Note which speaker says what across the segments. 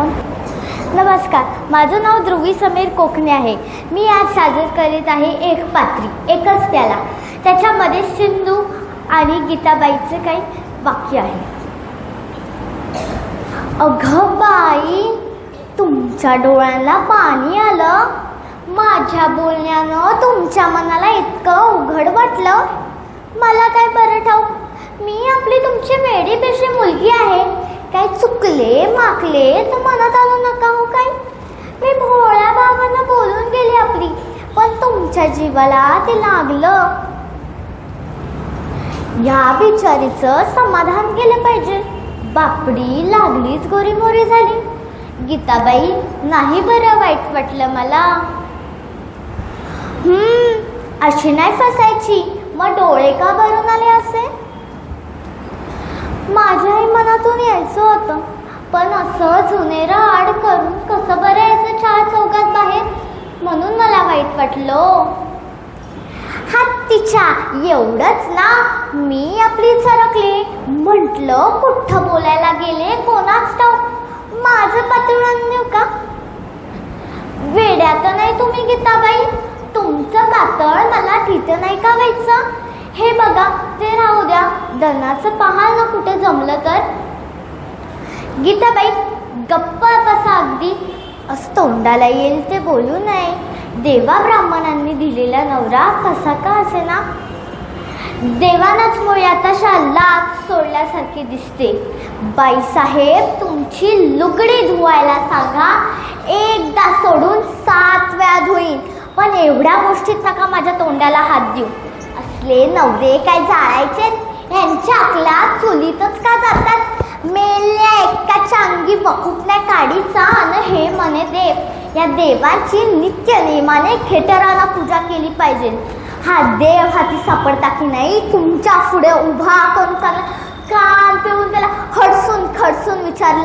Speaker 1: नमस्कार माझं नाव ध्रुवी समीर कोकणे आहे. मी आज साजर करीत आहे एक पात्री एकच त्याला त्याच्यामध्ये सिंधू आणि गीताबाईचं काही वाक्य आहे. अगं बाई तुमच्या डोळ्यांना पाणी आलं. माझ्या बोलण्यानं तुमच्या मनाला इतकं उघड वाटलं. मला काय बरं ठाऊक? मी आपली तुमची वेडी बेशी मुलगी आहे. काय चुकले माकले? तर मनात आलं नका हो काय मी भोळ्या बाबांना बोलून गेली आपली पण तुमच्या जीवाला ते लागलं. या बिचारीचं समाधान केलं पाहिजे. बापडी लागलीच गोरीमोरी झाली. गीताबाई नाही बरं वाईट वाटलं मला. हम्म अशी नाही फसायची. मग डोळे का भरून आले असे? माझ्या मनातून यायचं होतं. पण असं जुनेरा आड करून कसं बरं यायचं चार चौकात बाहेर? म्हणून मला वाईट वाटलं. हत्तीच्या एवढंच ना मी आपली सरकले म्हटलं कुठं बोलायला गेले कोणाच ठाऊक? माझं पातळून नेऊ का? वेड्यात नाही तुम्ही गीताबाई. तुमचं पातळ मला तिथं नाही का व्हायचं? हे बघा ते राहू द्या. धनाचं पहाल ना कुठे जमलं तर? गीताबाई गप्प बसा अगदी. असं तोंडाला येईल ते बोलू नये. देवा ब्राह्मणांनी दिलेला नवरा कसा का असे ना देवानाच मुळे आता लाच सोडल्यासारखी दिसते. बाईसाहेब तुमची लुगडी धुवायला सांगा. एकदा सोडून सात वेळा धुईन. पण एवढ्या गोष्टीत नका माझ्या तोंडाला हात देऊ. असले नवरे काय जाळायचे यांच्या अकला चुलीतच का जातात? मेल्या एका चांगी वकुटल्या काडीचा आणि हे म्हणे देव. या देवाची नित्य नेमाने खेटराला पूजा केली पाहिजे. हा देव हाती सापडता की नाही? तुमच्यापुढे उभा करून चांगला कान पिऊन त्याला हडसून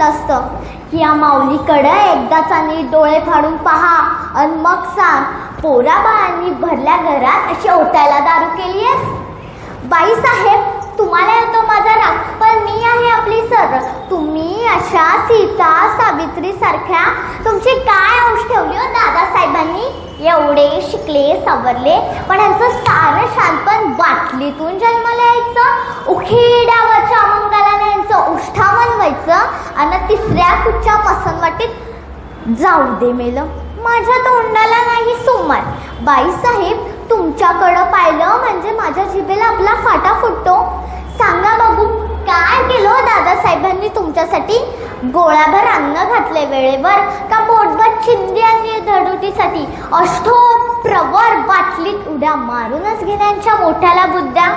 Speaker 1: असतं. की या माऊलीकडं एकदाच आणि डोळे फाडून पहा आणि मग सांग पोरा बाळांनी भरल्या घरात अशी ओटायला दारू केली आहेस? बाई साहेब तुम्हाला येतो माझा राग पण मी आहे आपली सर. तुम्ही अशा सीता सावित्री सारख्या तुमची काय अंश ठेवली हो दादासाहेबांनी? एवढे शिकले सावरले पण यांचं सारं शानपण बाटलीतून जन्माला यायचं. उखिड्यावर आणि तिसऱ्या कुठच्या मसनवाटीत जाऊ दे मेलं. माझ्या तोंडाला नाही सुमार. बाईसाहेब तुमच्याकडं पाहिलं म्हणजे माझ्या जिभेला आपला फाटा फुटतो. सांगा बाबू काय केलं हो दादासाहेबांनी तुमच्यासाठी? गोळ्याभर अन्न घातले वेळेवर का पोटभर चिंदी आणि धडुटीसाठी? अष्टो प्रवर बाटलीत उड्या मारूनच घेण्यांच्या मोठ्याला बुद्ध्या.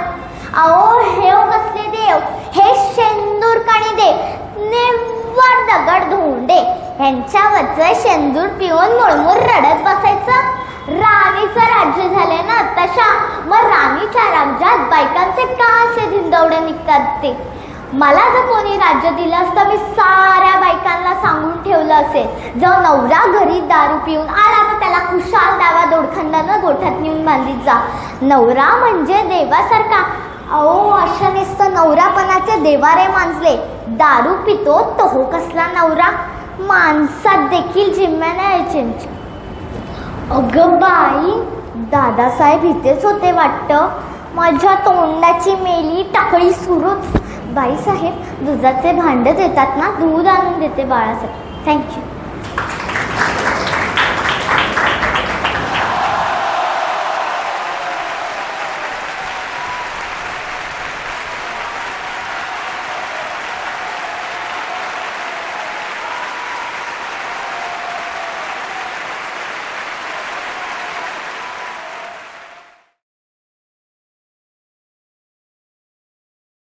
Speaker 1: अहो हे हो कसले देव? हे शेंदूर काणी देव. निव्वळ दगड धोंडे ह्यांच्यावरचं शेंदूर पिऊन मुळमुळ रडत बसायचं. राणीचं राज्य झालंय ना तशा. मग राणीच्या राज्यात बायकांचे का असे धिंदवडे निघतात ते. मला जर कोणी राज्य दिलं असतं मी साऱ्या बायकांना सांगून ठेवलं असेल. जो नवरा घरी दारू पिऊन आला तर त्याला खुशाल दावा दोडखंडानं गोठ्यात नेऊन बांधली जा. नवरा म्हणजे देवासारखा. अहो अशा नुसतं नवरापणाचे देवारे मांजले दारू पितो तो हो कसला नवरा? माणसात देखील जिम्म्या नाही यायचे अगं बाई दादासाहेब इथेच होते वाटतं. माझ्या तोंडाची मेली टाकळी सुरूच. बाईसाहेब दुधाचे भांडे देतात ना दूध आणून देते बाळासाहेब. थँक्यू